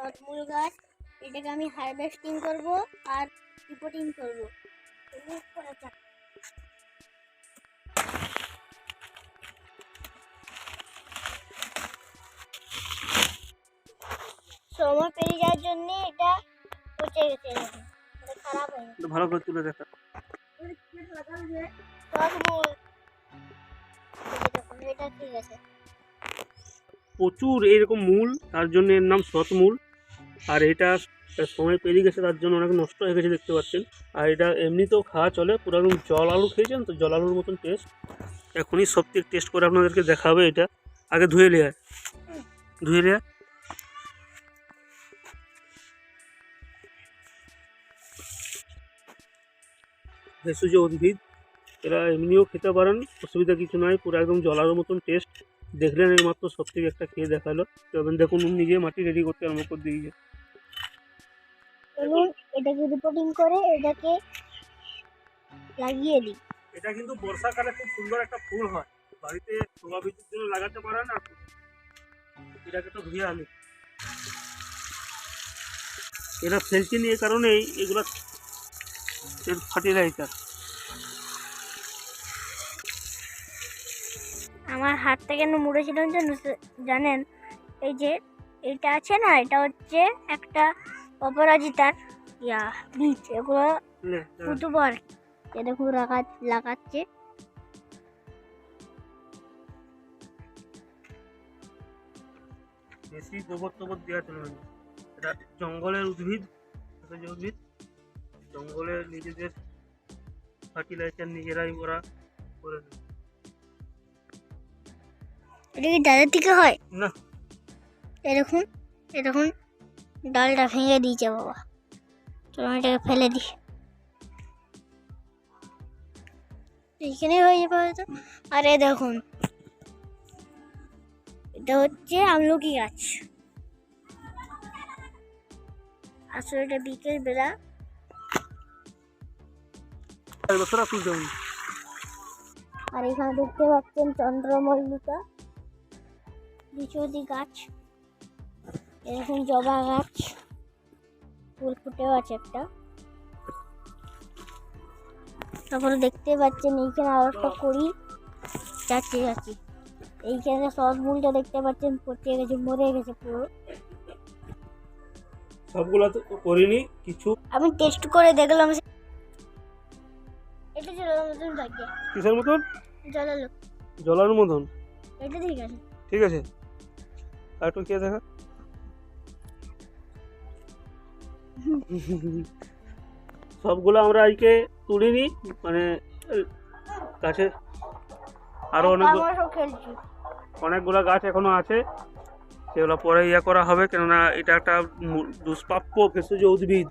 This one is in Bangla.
সতমূল গাছ এটাকে আমি হারভেস্টিং করব আর রিপোর্টিং করব। remove করা যাক। সময় পেরিয়ে যাওয়ার জন্য এটা পচে গেছে এটা খারাপ হয়ে গেছে। ভালো করে তুলে দেখা। সতমূল এটা ঠিক আছে। প্রচুর এইরকম মূল তার জন্য এর নাম শতমূল আর এটা সময় পেরিয়ে গেছে, তার জন্য অনেক নষ্ট হয়ে গেছে, দেখতে পাচ্ছেন। আর এটা এমনিতেও খাওয়া চলে, পুরো একদম জল আলু খেয়েছেন তো? জল আলুর মতন টেস্ট এখনই সব থেকে টেস্ট করে আপনাদেরকে দেখাবে এটা। আগে ধুয়ে নেওয়া ধুয়ে নেওয়া ভেষজ উদ্ভিদ, এরা এমনিও খেতে পারেন, অসুবিধা কিছু নয় পুরো একদম জলার মতন টেস্ট দেখলেন এই মাত্র সব থেকে একটা খেয়ে দেখাল। তবে দেখুন, নিজে মাটি রেডি করতে আরম্ভ করে দিয়েছে। এবং এটাকে রিপোর্টিং করে এটাকে লাগিয়ে দিই। এটা কিন্তু বর্ষাকালে খুব সুন্দর একটা ফুল হয়। বাড়িতে শোভাবৃদ্ধির জন্য লাগাতে পারেন আর এটাকে তো ধুয়ে আনি। এরা ফেলছে নিয়ে কারণেই এগুলা এর ফার্টিলাইজার আমার হাতটা কেন মুড়েছিলাম জানেন এই যে এটা আছে না এটা হচ্ছে একটা অপরাজিতার ইয়া বীজ এগুলো ফুটবো আর এ দেখুন লাগা লাগাচ্ছে। বেশি গোবর টোবর দেওয়া চলবে না। এটা জঙ্গলের উদ্ভিদ উদ্ভিদ। জঙ্গলের নিজেদের ফার্টিলাইজার নিজেরাই ওরা করে নেয়। এটা কি ডালের থেকে হয়? না। এরকম এরকম ডালটা ভেঙে দিয়েছে বাবা চলো আমি এটাকে ফেলে দিই এইখানে হয়ে যাবে হয়তো আর এ দেখুন এটা হচ্ছে আমলকি গাছ আসলে এটা বিকেল বেলা চার বছর আর তুলতে হবে না। আর এখানে দেখতে পাচ্ছেন চন্দ্রমল্লিকা বিচুতি গাছ এরকম জবা গাছ ফুল ফুটেও আছে একটা। তারপরে দেখতে পাচ্ছেন এইখানে আরও একটা করি যাচ্ছে যাচ্ছে। এইখানে সব মূলটা দেখতে পাচ্ছেন পচে গেছে মরে গেছে পুরো। সবগুলো তো করিনি কিছু। আমি টেস্ট করে দেখলাম এটা জলের মতন থাকে। কিসের মতন? জলালো জলার মতন। এটা ঠিক আছে। ঠিক আছে। আর একটু খেয়ে দেখা। সবগুলো আমরা আজকে তুলিনি মানে গাছে আরও অনেক অনেকগুলো গাছ এখনও আছে সেগুলো পরে ইয়ে করা হবে কেননা এটা একটা দুষ্প্রাপ্য ভেষজ উদ্ভিদ।